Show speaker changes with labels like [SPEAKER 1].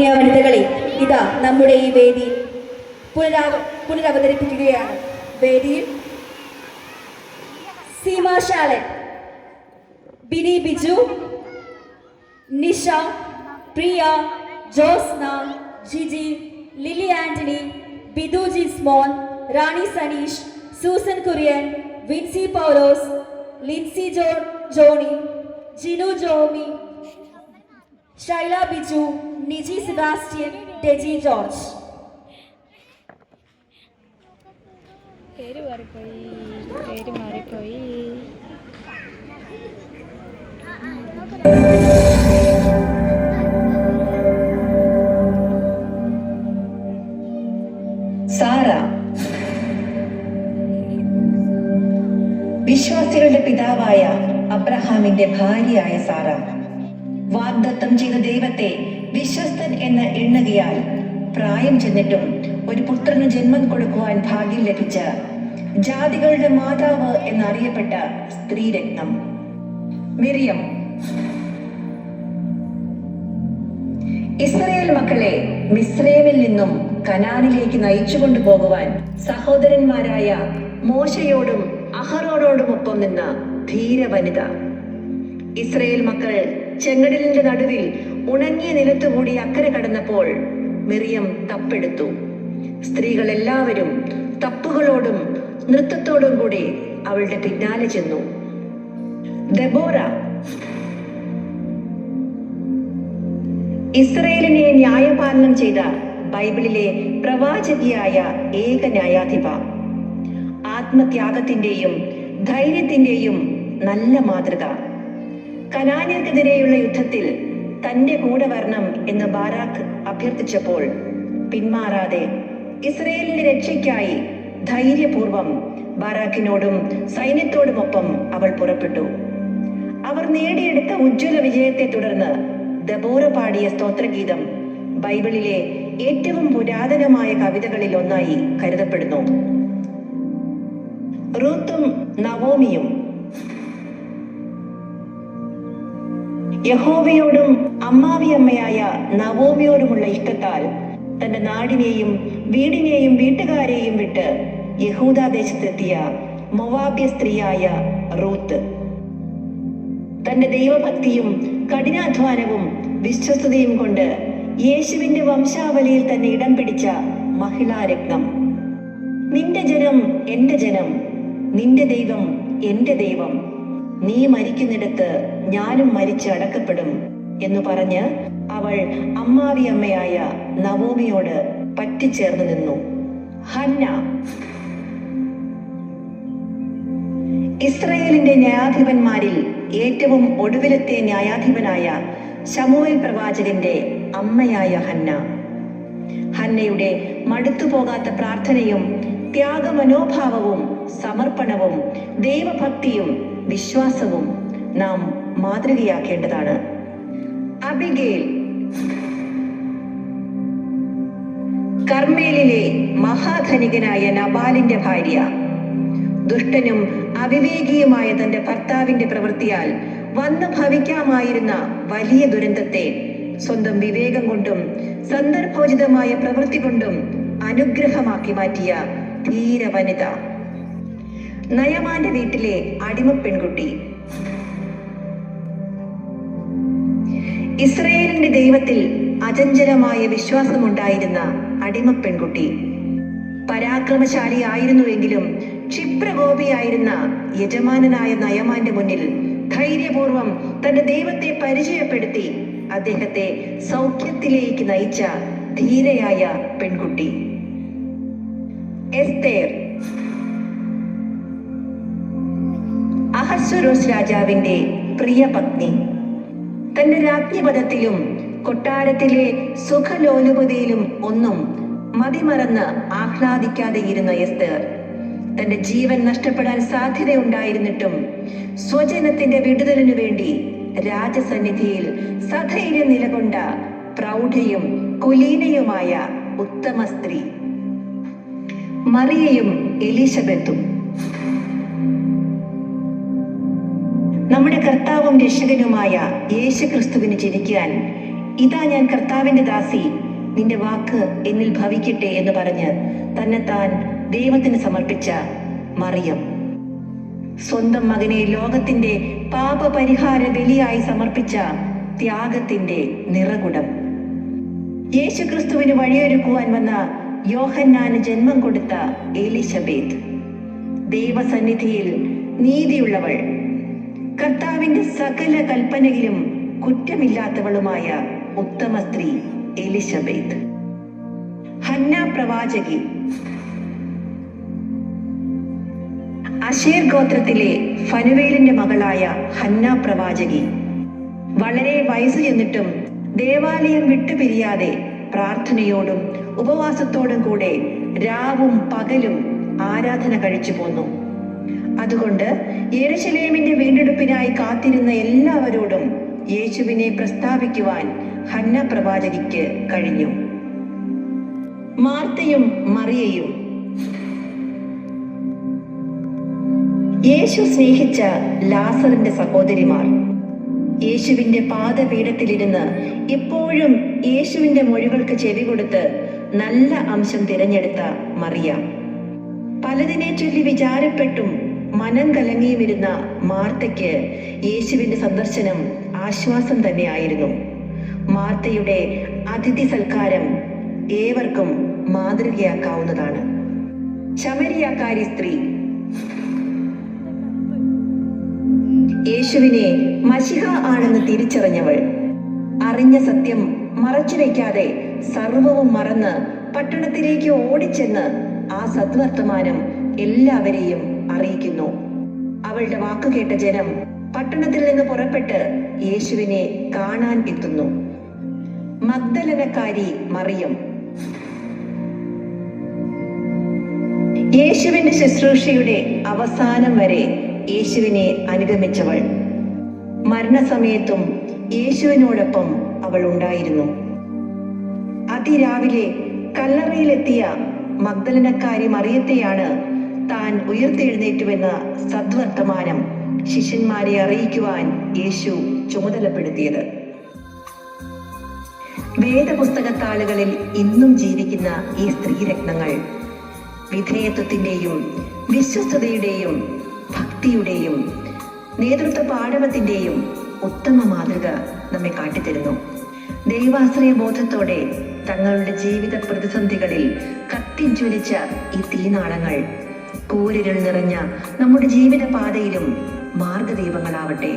[SPEAKER 1] പ്രിയ വനിതകളെ ഇതാ നമ്മുടെ ഈ വേദി പുനരാവ പുനരവതരിപ്പിക്കുകയാണ് വേദിയിൽ സീമാശാലൻ ബിനി ബിജു നിഷ പ്രിയ ജോസ്ന ജിജി ലിലി ആന്റണി ബിദു ജി small Rani Saneesh Susan Kurian Vincy Paulose Lincy Jo Johny Jinu Jomy Shaila Biju Niji Sebastian ഡെജി George
[SPEAKER 2] പേര് മാറിപ്പോയി പേര് മാറിപ്പോയി
[SPEAKER 3] സാറ വിശ്വാസികളുടെ പിതാവായ അബ്രഹാമിന്റെ ഭാര്യയായ സാറ വാഗ്ദത്തം ചെയ്ത ദൈവത്തെ വിശ്വസ്തൻ എന്ന് എണ്ണുകയാൽ പ്രായം ചെന്നിട്ടും ഒരു പുത്രന് ജന്മം കൊടുക്കുവാൻ ഭാഗ്യം ലഭിച്ച ജാതികളുടെ മാതാവ് എന്നറിയപ്പെട്ട സ്ത്രീരത്നം. മിറിയം. ഇസ്രയേൽ മക്കളെ മിസ്രൈമിൽ നിന്നും കനാനിലേക്ക് നയിച്ചു കൊണ്ടുപോകുവാൻ സഹോദരന്മാരായ മോശയോടും അഹറോടോടുമൊപ്പം നിന്ന ധീര വനിത ഇസ്രയേൽ മക്കൾ ചെങ്കടലിന്റെ നടുവിൽ ഉണങ്ങിയ നിലത്തുകൂടി അക്കരെ കടന്നപ്പോൾ മിറിയം തപ്പെടുത്തു. സ്ത്രീകൾ എല്ലാവരും തപ്പുകളോടും നൃത്തത്തോടും കൂടി അവളുടെ പിന്നാലെ ചെന്നു. ദബോറ ഇസ്രയേലിനെ ന്യായപാലനം ചെയ്ത ബൈബിളിലെ പ്രവാചകിയായ ഏക ന്യായാധിപ. ആത്മത്യാഗത്തിന്റെയും ധൈര്യത്തിന്റെയും നല്ല മാതൃക. കനാന്യർക്കെതിരെയുള്ള യുദ്ധത്തിൽ തന്റെ കൂടെ വരണം എന്ന് ബാരാഖ് അഭ്യർത്ഥിച്ചപ്പോൾ പിന്മാറാതെ ഇസ്രയേലിന്റെ രക്ഷയ്ക്കായി ധൈര്യപൂർവം ബാരാഖിനോടും സൈന്യത്തോടുമൊപ്പം അവൾ പുറപ്പെട്ടു. അവർ നേടിയെടുത്ത ഉജ്ജ്വല വിജയത്തെ തുടർന്ന് ദബോറ പാടിയ സ്തോത്രഗീതം ബൈബിളിലെ ഏറ്റവും പുരാതനമായ കവിതകളിൽ ഒന്നായി കരുതപ്പെടുന്നു. റൂത്തും നവോമിയും യഹോവയോടും അമ്മാവിയമ്മയായ നവോമിയോടുമുള്ള ഇഷ്ടത്താൽ തന്റെ നാടിനെയും വീടിനെയും വീട്ടുകാരെയും വിട്ട് യഹൂദാദേശത്തെത്തിയ മൊവാബ്യ സ്ത്രീയായ റൂത്ത്. തന്റെ ദൈവഭക്തിയും കഠിനാധ്വാനവും വിശ്വസ്തയും കൊണ്ട് യേശുവിന്റെ വംശാവലിയിൽ തന്നെ ഇടം പിടിച്ച മഹിളാരത്നം നിന്റെ ജനം എന്റെ ജനം നിന്റെ ദൈവം എന്റെ ദൈവം നീ മരിക്കുന്നിടത്ത് ഞാനും മരിച്ച് അടക്കപ്പെടും എന്ന് പറഞ്ഞ് അവൾ അമ്മാവിയമ്മയായ നവോമിയോട് പറ്റിച്ചേർന്ന് നിന്നു. ഹന്ന. ഇസ്രയേലിന്റെ ന്യായാധിപന്മാരിൽ ഏറ്റവും ഒടുവിലത്തെ ന്യായാധിപനായ ശമുവേൽ പ്രവാചകന്റെ അമ്മയായ ഹന്ന. ഹന്നയുടെ മടുത്തുപോകാത്ത പ്രാർത്ഥനയും ത്യാഗമനോഭാവവും സമർപ്പണവും ദൈവഭക്തിയും വിശ്വാസവും നാം മാതൃകയാക്കേണ്ടതാണ്. അബിഗേൽ കർമ്മേലിലെ മഹാധനികനായ നബാലിന്റെ ഭാര്യ. ദുഷ്ടനും അവിവേകിയുമായ തന്റെ ഭർത്താവിന്റെ പ്രവൃത്തിയാൽ വന്നു ഭവിക്കാമായിരുന്ന വലിയ ദുരന്തത്തെ സ്വന്തം വിവേകം കൊണ്ടും സന്ദർഭോചിതമായ പ്രവൃത്തി കൊണ്ടും അനുഗ്രഹമാക്കി മാറ്റിയ ധീര വനിത നയമാന്റെ വീട്ടിലെ അടിമ പെൺകുട്ടി. ഇസ്രയേലിന്റെ ദൈവത്തിൽ അചഞ്ചലമായ വിശ്വാസമുണ്ടായിരുന്ന അടിമ പെൺകുട്ടി. പരാക്രമശാലിയായിരുന്നുവെങ്കിലും ക്ഷിപ്രകോപിയായിരുന്ന യജമാനനായ നയമാന്റെ മുന്നിൽ ധൈര്യപൂർവം തന്റെ ദൈവത്തെ പരിചയപ്പെടുത്തി അദ്ദേഹത്തെ സൗഖ്യത്തിലേക്ക് നയിച്ച ധീരയായ പെൺകുട്ടി. എസ്തേർ അഹസ്വരോസ് രാജാവിന്റെ പ്രിയ പത്നി. തന്റെ രാജ്ഞിപദത്തിലും കൊട്ടാരത്തിലെ സുഖലോലുപതയിലും ഒന്നും മതിമറന്ന് ആഹ്ലാദിക്കാതെ ഇരുന്ന എസ്തർ തന്റെ ജീവൻ നഷ്ടപ്പെടാൻ സാധ്യതയുണ്ടായിരുന്നിട്ടും സ്വജനത്തിന്റെ വിടുതലിനു വേണ്ടി രാജസന്നിധിയിൽ സധൈര്യം നിലകൊണ്ട പ്രൗഢയും കുലീനയുമായ ഉത്തമ സ്ത്രീ. മറിയയും എലിസബത്തും നമ്മുടെ കർത്താവും രക്ഷകനുമായ യേശു ക്രിസ്തുവിന് ജനിക്കാൻ ഇതാ ഞാൻ കർത്താവിന്റെ ദാസി നിന്റെ വാക്ക് എന്നിൽ ഭവിക്കട്ടെ എന്ന് പറഞ്ഞ് തന്നെത്താൻ ദൈവത്തിന് സമർപ്പിച്ച മറിയം. സ്വന്തം മകനെ ലോകത്തിന്റെ പാപപരിഹാര ബലിയായി സമർപ്പിച്ച ത്യാഗത്തിന്റെ നിറകുടം. യേശുക്രിസ്തുവിന് വഴിയൊരുക്കുവാൻ വന്ന യോഹന്നാന് ജന്മം കൊടുത്ത എലിസബേത്ത് ദൈവസന്നിധിയിൽ നീതിയുള്ളവൾ. കർത്താവിന്റെ സകല കൽപ്പനയിലും കുറ്റമില്ലാത്തവളുമായ ഉത്തമ സ്ത്രീ എലിസബേത്ത്. ഹന്ന പ്രവാചകി. അഷേർ ഗോത്രത്തിലെ ഫനുവേലിന്റെ മകളായ ഹന്ന പ്രവാചകി. വളരെ വയസ്സ് ചെന്നിട്ടും ദേവാലയം വിട്ടുപിരിയാതെ പ്രാർത്ഥനയോടും ഉപവാസത്തോടും കൂടെ രാവും പകലും ആരാധന കഴിച്ചു പോന്നു. അതുകൊണ്ട് യെരുശലേമിന്റെ വീണ്ടെടുപ്പിനായി കാത്തിരുന്ന എല്ലാവരോടും യേശുവിനെ പ്രസ്താവിക്കുവാൻ ഹന്ന പ്രവാചകിക്ക് കഴിഞ്ഞു. മാർത്തയും മറിയയും യേശു സ്നേഹിച്ച ലാസറിന്റെ സഹോദരിമാർ യേശുവിന്റെ പാദപീഠത്തിലിരുന്ന് എപ്പോഴും യേശുവിന്റെ മൊഴികൾക്ക് ചെവി കൊടുത്ത് നല്ല അംശം തിരഞ്ഞെടുത്ത മറിയ. പലതിനെ ചൊല്ലി വിചാരപ്പെട്ടും മനം കലങ്ങി വരുന്ന മാർത്തയ്ക്ക് യേശുവിന്റെ സന്ദർശനം ആശ്വാസം തന്നെയായിരുന്നു. മാർത്തയുടെ അതിഥി സൽക്കാരം ഏവർക്കും മാതൃകയാക്കാവുന്നതാണ്. ശമരിയാക്കാരി സ്ത്രീ. യേശുവിനെ മഷിഹ ആണെന്ന് തിരിച്ചറിഞ്ഞവൾ. അറിഞ്ഞ സത്യം മറച്ചു വയ്ക്കാതെ സർവവും മറന്ന് പട്ടണത്തിലേക്ക് ഓടിച്ചെന്ന് ആ സദ്വർത്തമാനം എല്ലാവരെയും അറിയിക്കുന്നു. അവളുടെ വാക്ക് കേട്ട ജനം പട്ടണത്തിൽ നിന്ന് പുറപ്പെട്ട് യേശുവിനെ കാണാൻ എത്തുന്നു. മഗ്ദലനക്കാരി മറിയം. യേശുവിന്റെ ശുശ്രൂഷയുടെ അവസാനം വരെ യേശുവിനെ അനുഗമിച്ചവൾ. മരണസമയത്തും യേശുവിനോടൊപ്പം അവൾ ഉണ്ടായിരുന്നു. അതിരാവിലെ കല്ലറയിലെത്തിയ മഗ്ദലനക്കാരി മറിയത്തെയാണ് താൻ ഉയർത്തെഴുന്നേറ്റുവെന്ന സദ്വർത്തമാനം ശിഷ്യന്മാരെ അറിയിക്കുവാൻ യേശു ചുമതലപ്പെടുത്തിയത്. വേദപുസ്തകത്താളുകളിൽ ഇന്നും ജീവിക്കുന്ന ഈ സ്ത്രീരത്നങ്ങൾ വിധേയത്വത്തിന്റെയും വിശ്വസ്തതയുടെയും ഭക്തിയുടെയും നേതൃത്വ പാഠവത്തിന്റെയും ഉത്തമ മാതൃക നമ്മെ കാട്ടിത്തരുന്നു. ദൈവാശ്രയ ബോധത്തോടെ തങ്ങളുടെ ജീവിത പ്രതിസന്ധികളിൽ കത്തിജ്വലിച്ച ഈ തീനാളങ്ങൾ കൂരിരുൾ നിറഞ്ഞ നമ്മുടെ ജീവിത പാതയിലും മാർഗദീപങ്ങളാവട്ടെ.